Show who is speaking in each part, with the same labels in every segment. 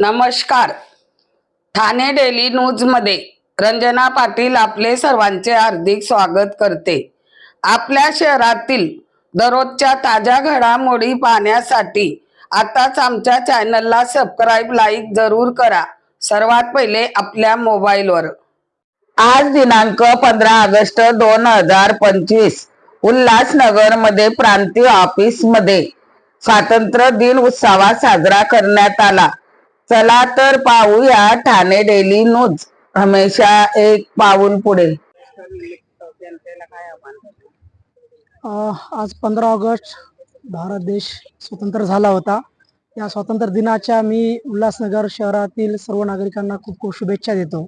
Speaker 1: नमस्कार. ठाणे डेली न्यूजमध्ये रंजना पाटील आपले सर्वांचे हार्दिक स्वागत करते. आपल्या शहरातील दररोजच्या ताज्या घडामोडी पाहण्यासाठी आताच आमच्या चॅनलला सबस्क्राईब लाईक जरूर करा. सर्वात पहिले आपल्या मोबाईलवर. आज दिनांक पंधरा ऑगस्ट दोन हजार पंचवीस उल्हासनगरमध्ये प्रांतीय ऑफिसमध्ये स्वातंत्र्य दिन उत्सवा साजरा करण्यात आला. चला तर पाहूया ठाणे डेली न्यूज हमेशा एक पाऊल पुढे.
Speaker 2: आज पंधरा ऑगस्ट भारत देश स्वतंत्र झाला होता. या स्वातंत्र्य दिनाच्या मी उल्हासनगर शहरातील सर्व नागरिकांना खूप खूप शुभेच्छा देतो.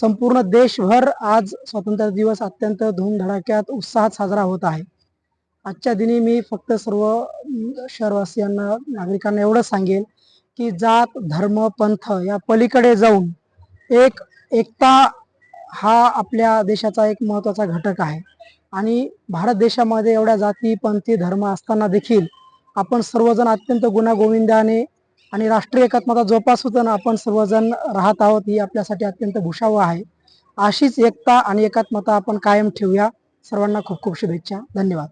Speaker 2: संपूर्ण देशभर आज स्वातंत्र्य दिवस अत्यंत धूमधडाक्यात उत्साहात साजरा होत आहे. आजच्या दिनी मी फक्त सर्व शहरवासियांना नागरिकांना एवढं सांगेल की जात धर्म पंथ या पलीकडे जाऊन एक एकता हा आपल्या देशाचा एक महत्त्वाचा घटक आहे. आणि भारत देशामध्ये एवढ्या जाती पंथी धर्म असताना देखील आपण सर्वजण अत्यंत गुणागोविंदाने आणि राष्ट्रीय एकात्मता जोपासून आपण सर्वजण राहत आहोत ही आपल्यासाठी अत्यंत भूषावह आहे. अशीच एकता आणि एकात्मता आपण कायम ठेवूया. सर्वांना खूप खूप शुभेच्छा. धन्यवाद.